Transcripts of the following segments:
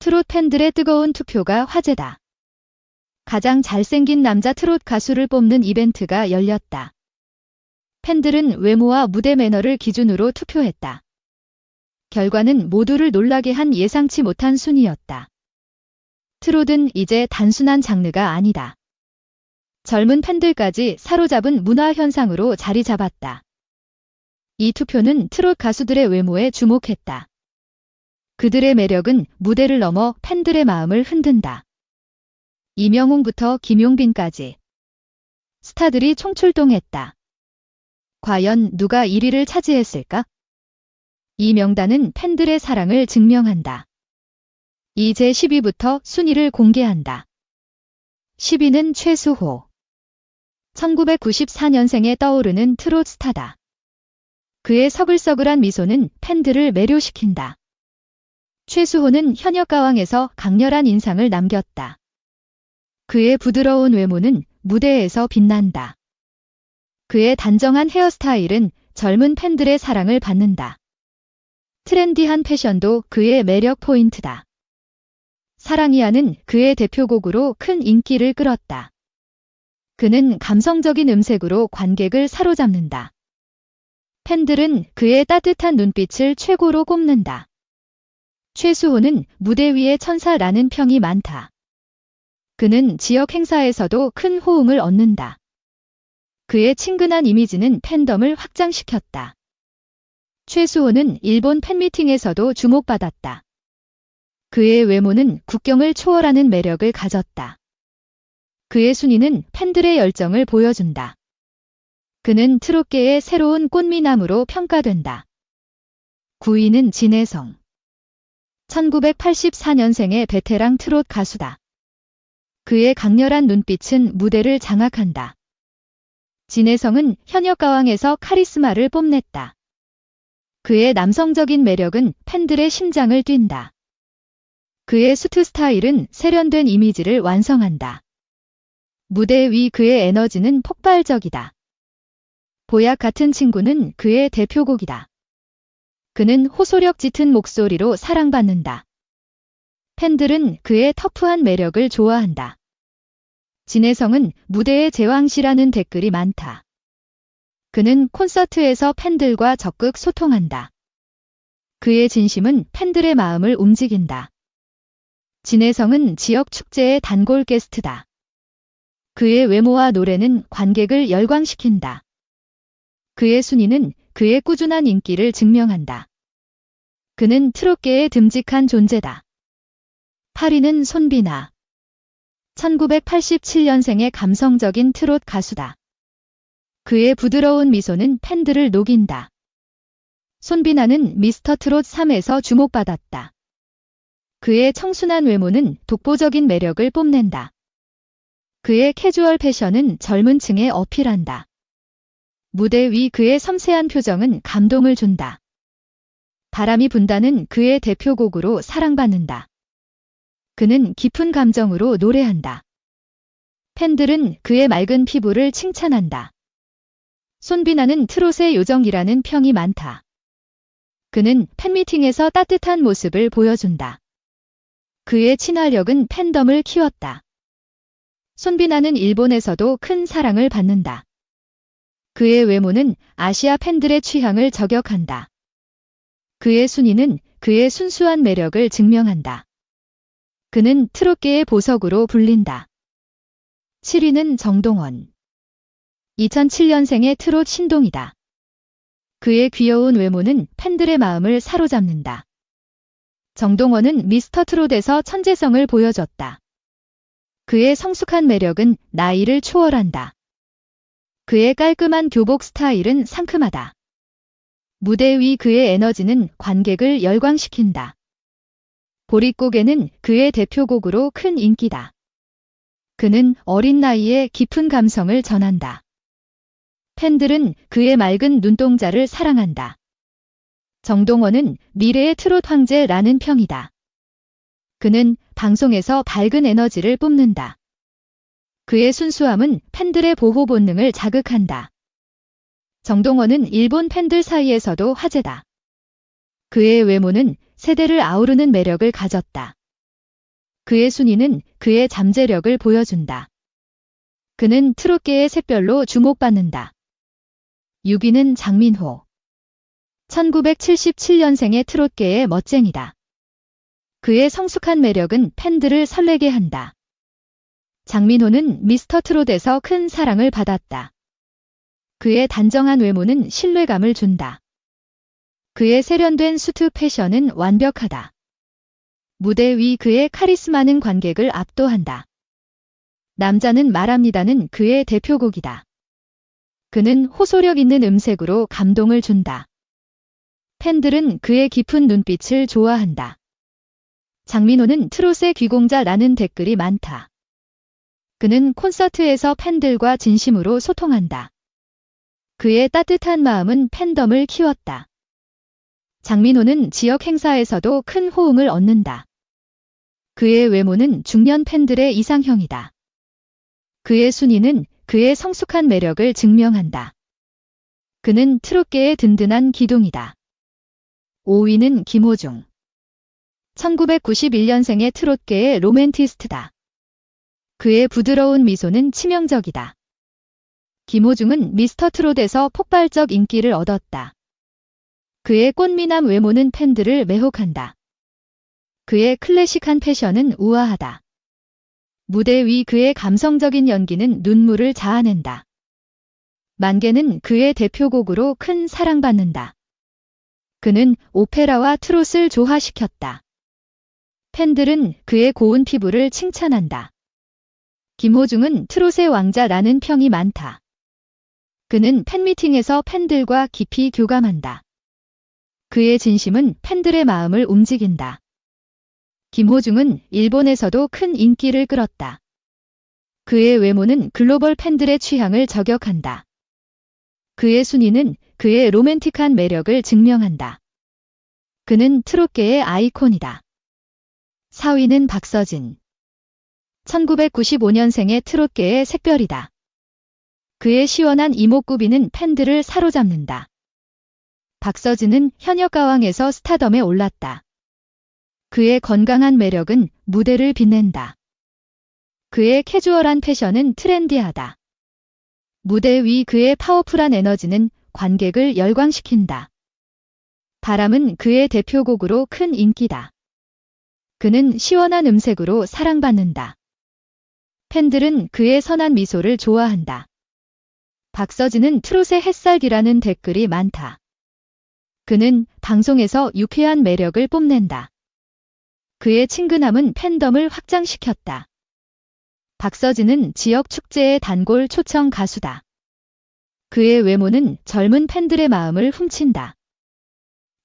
트롯 팬들의 뜨거운 투표가 화제다. 가장 잘생긴 남자 트롯 가수를 뽑는 이벤트가 열렸다. 팬들은 외모와 무대 매너를 기준으로 투표했다. 결과는 모두를 놀라게 한 예상치 못한 순위였다. 트롯은 이제 단순한 장르가 아니다. 젊은 팬들까지 사로잡은 문화 현상으로 자리 잡았다. 이 투표는 트롯 가수들의 외모에 주목했다. 그들의 매력은 무대를 넘어 팬들의 마음을 흔든다. 이명웅부터 김용빈까지 스타들이 총출동했다. 과연 누가 1위를 차지했을까? 이 명단은 팬들의 사랑을 증명한다. 이제 10위부터 순위를 공개한다. 10위는 최수호. 1994년생에 떠오르는 트롯 스타다. 그의 서글서글한 미소는 팬들을 매료시킨다. 최수호는 현역 가왕에서 강렬한 인상을 남겼다. 그의 부드러운 외모는 무대에서 빛난다. 그의 단정한 헤어스타일은 젊은 팬들의 사랑을 받는다. 트렌디한 패션도 그의 매력 포인트다. 사랑이야는 그의 대표곡으로 큰 인기를 끌었다. 그는 감성적인 음색으로 관객을 사로잡는다. 팬들은 그의 따뜻한 눈빛을 최고로 꼽는다. 최수호는 무대 위의 천사라는 평이 많다. 그는 지역 행사에서도 큰 호응을 얻는다. 그의 친근한 이미지는 팬덤을 확장시켰다. 최수호는 일본 팬미팅에서도 주목받았다. 그의 외모는 국경을 초월하는 매력을 가졌다. 그의 순위는 팬들의 열정을 보여준다. 그는 트롯계의 새로운 꽃미남으로 평가된다. 9위는 진혜성. 1984년생의 베테랑 트롯 가수다. 그의 강렬한 눈빛은 무대를 장악한다. 진혜성은 현역 가왕에서 카리스마를 뽐냈다. 그의 남성적인 매력은 팬들의 심장을 뛴다. 그의 수트 스타일은 세련된 이미지를 완성한다. 무대 위 그의 에너지는 폭발적이다. 보약 같은 친구는 그의 대표곡이다. 그는 호소력 짙은 목소리로 사랑받는다. 팬들은 그의 터프한 매력을 좋아한다. 진혜성은 무대의 제왕시라는 댓글이 많다. 그는 콘서트에서 팬들과 적극 소통한다. 그의 진심은 팬들의 마음을 움직인다. 진혜성은 지역 축제의 단골 게스트다. 그의 외모와 노래는 관객을 열광시킨다. 그의 순위는 그의 꾸준한 인기를 증명한다. 그는 트롯계의 듬직한 존재다. 8위는 손비나. 1987년생의 감성적인 트롯 가수다. 그의 부드러운 미소는 팬들을 녹인다. 손비나는 미스터 트롯 3에서 주목받았다. 그의 청순한 외모는 독보적인 매력을 뽐낸다. 그의 캐주얼 패션은 젊은 층에 어필한다. 무대 위 그의 섬세한 표정은 감동을 준다. 바람이 분다는 그의 대표곡으로 사랑받는다. 그는 깊은 감정으로 노래한다. 팬들은 그의 맑은 피부를 칭찬한다. 손비나는 트롯의 요정이라는 평이 많다. 그는 팬미팅에서 따뜻한 모습을 보여준다. 그의 친화력은 팬덤을 키웠다. 손비나는 일본에서도 큰 사랑을 받는다. 그의 외모는 아시아 팬들의 취향을 저격한다. 그의 순위는 그의 순수한 매력을 증명한다. 그는 트롯계의 보석으로 불린다. 7위는 정동원. 2007년생의 트롯 신동이다. 그의 귀여운 외모는 팬들의 마음을 사로잡는다. 정동원은 미스터 트롯에서 천재성을 보여줬다. 그의 성숙한 매력은 나이를 초월한다. 그의 깔끔한 교복 스타일은 상큼하다. 무대 위 그의 에너지는 관객을 열광시킨다. 보릿고개는 그의 대표곡으로 큰 인기다. 그는 어린 나이에 깊은 감성을 전한다. 팬들은 그의 맑은 눈동자를 사랑한다. 정동원은 미래의 트롯 황제라는 평이다. 그는 방송에서 밝은 에너지를 뿜는다. 그의 순수함은 팬들의 보호 본능을 자극한다. 정동원은 일본 팬들 사이에서도 화제다. 그의 외모는 세대를 아우르는 매력을 가졌다. 그의 순위는 그의 잠재력을 보여준다. 그는 트롯계의 샛별로 주목받는다. 6위는 장민호. 1977년생의 트롯계의 멋쟁이다. 그의 성숙한 매력은 팬들을 설레게 한다. 장민호는 미스터 트롯에서 큰 사랑을 받았다. 그의 단정한 외모는 신뢰감을 준다. 그의 세련된 수트 패션은 완벽하다. 무대 위 그의 카리스마는 관객을 압도한다. 남자는 말합니다는 그의 대표곡이다. 그는 호소력 있는 음색으로 감동을 준다. 팬들은 그의 깊은 눈빛을 좋아한다. 장민호는 트롯의 귀공자라는 댓글이 많다. 그는 콘서트에서 팬들과 진심으로 소통한다. 그의 따뜻한 마음은 팬덤을 키웠다. 장민호는 지역 행사에서도 큰 호응을 얻는다. 그의 외모는 중년 팬들의 이상형이다. 그의 순위는 그의 성숙한 매력을 증명한다. 그는 트롯계의 든든한 기둥이다. 5위는 김호중. 1991년생의 트롯계의 로맨티스트다. 그의 부드러운 미소는 치명적이다. 김호중은 미스터 트롯에서 폭발적 인기를 얻었다. 그의 꽃미남 외모는 팬들을 매혹한다. 그의 클래식한 패션은 우아하다. 무대 위 그의 감성적인 연기는 눈물을 자아낸다. 만개는 그의 대표곡으로 큰 사랑받는다. 그는 오페라와 트롯을 조화시켰다. 팬들은 그의 고운 피부를 칭찬한다. 김호중은 트롯의 왕자라는 평이 많다. 그는 팬미팅에서 팬들과 깊이 교감한다. 그의 진심은 팬들의 마음을 움직인다. 김호중은 일본에서도 큰 인기를 끌었다. 그의 외모는 글로벌 팬들의 취향을 저격한다. 그의 순위는 그의 로맨틱한 매력을 증명한다. 그는 트롯계의 아이콘이다. 4위는 박서진. 1995년생의 트롯계의 색별이다. 그의 시원한 이목구비는 팬들을 사로잡는다. 박서진은 현역 가왕에서 스타덤에 올랐다. 그의 건강한 매력은 무대를 빛낸다. 그의 캐주얼한 패션은 트렌디하다. 무대 위 그의 파워풀한 에너지는 관객을 열광시킨다. 바람은 그의 대표곡으로 큰 인기다. 그는 시원한 음색으로 사랑받는다. 팬들은 그의 선한 미소를 좋아한다. 박서진은 트롯의 햇살기라는 댓글이 많다. 그는 방송에서 유쾌한 매력을 뽐낸다. 그의 친근함은 팬덤을 확장시켰다. 박서진은 지역 축제의 단골 초청 가수다. 그의 외모는 젊은 팬들의 마음을 훔친다.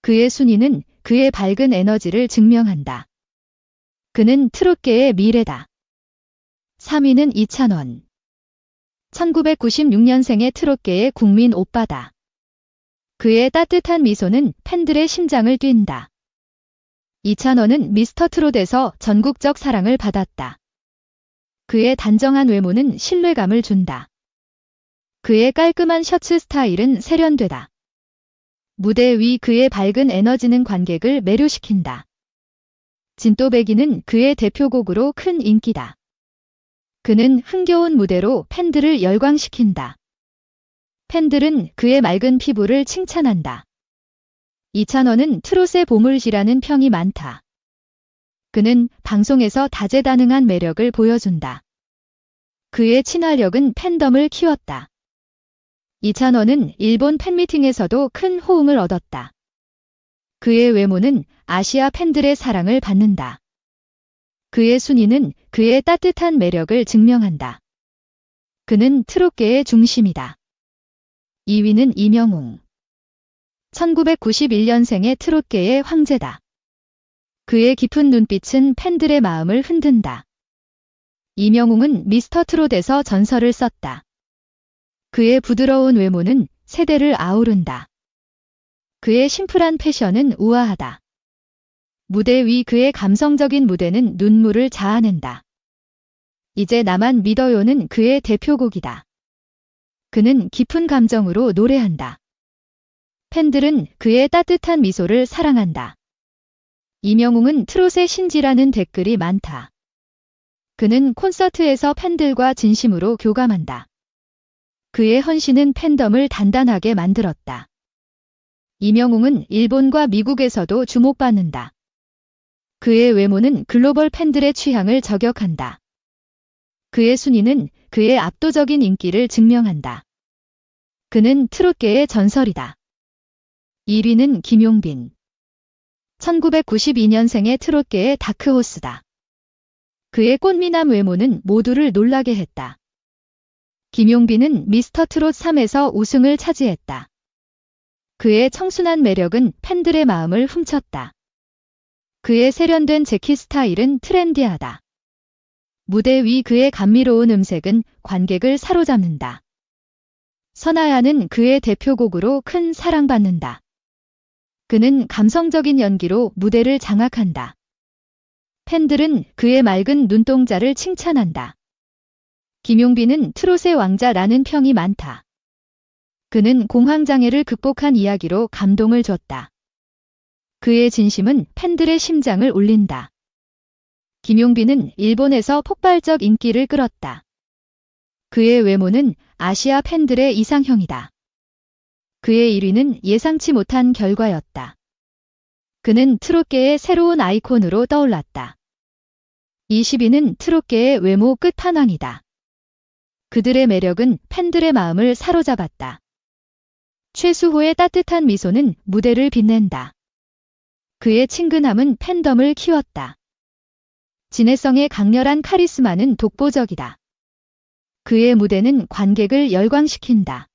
그의 순위는 그의 밝은 에너지를 증명한다. 그는 트롯계의 미래다. 3위는 이찬원. 1996년생의 트롯계의 국민 오빠다. 그의 따뜻한 미소는 팬들의 심장을 뛴다. 이찬원은 미스터 트롯에서 전국적 사랑을 받았다. 그의 단정한 외모는 신뢰감을 준다. 그의 깔끔한 셔츠 스타일은 세련되다. 무대 위 그의 밝은 에너지는 관객을 매료시킨다. 진또배기는 그의 대표곡으로 큰 인기다. 그는 흥겨운 무대로 팬들을 열광시킨다. 팬들은 그의 맑은 피부를 칭찬한다. 이찬원은 트롯의 보물지라는 평이 많다. 그는 방송에서 다재다능한 매력을 보여준다. 그의 친화력은 팬덤을 키웠다. 이찬원은 일본 팬미팅에서도 큰 호응을 얻었다. 그의 외모는 아시아 팬들의 사랑을 받는다. 그의 순위는 그의 따뜻한 매력을 증명한다. 그는 트롯계의 중심이다. 2위는 이명웅. 1991년생의 트롯계의 황제다. 그의 깊은 눈빛은 팬들의 마음을 흔든다. 이명웅은 미스터 트롯에서 전설을 썼다. 그의 부드러운 외모는 세대를 아우른다. 그의 심플한 패션은 우아하다. 무대 위 그의 감성적인 무대는 눈물을 자아낸다. 이제 나만 믿어요는 그의 대표곡이다. 그는 깊은 감정으로 노래한다. 팬들은 그의 따뜻한 미소를 사랑한다. 이명웅은 트롯의 신지라는 댓글이 많다. 그는 콘서트에서 팬들과 진심으로 교감한다. 그의 헌신은 팬덤을 단단하게 만들었다. 이명웅은 일본과 미국에서도 주목받는다. 그의 외모는 글로벌 팬들의 취향을 저격한다. 그의 순위는 그의 압도적인 인기를 증명한다. 그는 트롯계의 전설이다. 1위는 김용빈. 1992년생의 트롯계의 다크호스다. 그의 꽃미남 외모는 모두를 놀라게 했다. 김용빈은 미스터 트롯 3에서 우승을 차지했다. 그의 청순한 매력은 팬들의 마음을 훔쳤다. 그의 세련된 재킷 스타일은 트렌디하다. 무대 위 그의 감미로운 음색은 관객을 사로잡는다. 선아야는 그의 대표곡으로 큰 사랑받는다. 그는 감성적인 연기로 무대를 장악한다. 팬들은 그의 맑은 눈동자를 칭찬한다. 김용빈은 트롯의 왕자라는 평이 많다. 그는 공황장애를 극복한 이야기로 감동을 줬다. 그의 진심은 팬들의 심장을 울린다. 김용빈은 일본에서 폭발적 인기를 끌었다. 그의 외모는 아시아 팬들의 이상형이다. 그의 1위는 예상치 못한 결과였다. 그는 트롯계의 새로운 아이콘으로 떠올랐다. 20위는 트롯계의 외모 끝판왕이다. 그들의 매력은 팬들의 마음을 사로잡았다. 최수호의 따뜻한 미소는 무대를 빛낸다. 그의 친근함은 팬덤을 키웠다. 진해성의 강렬한 카리스마는 독보적이다. 그의 무대는 관객을 열광시킨다.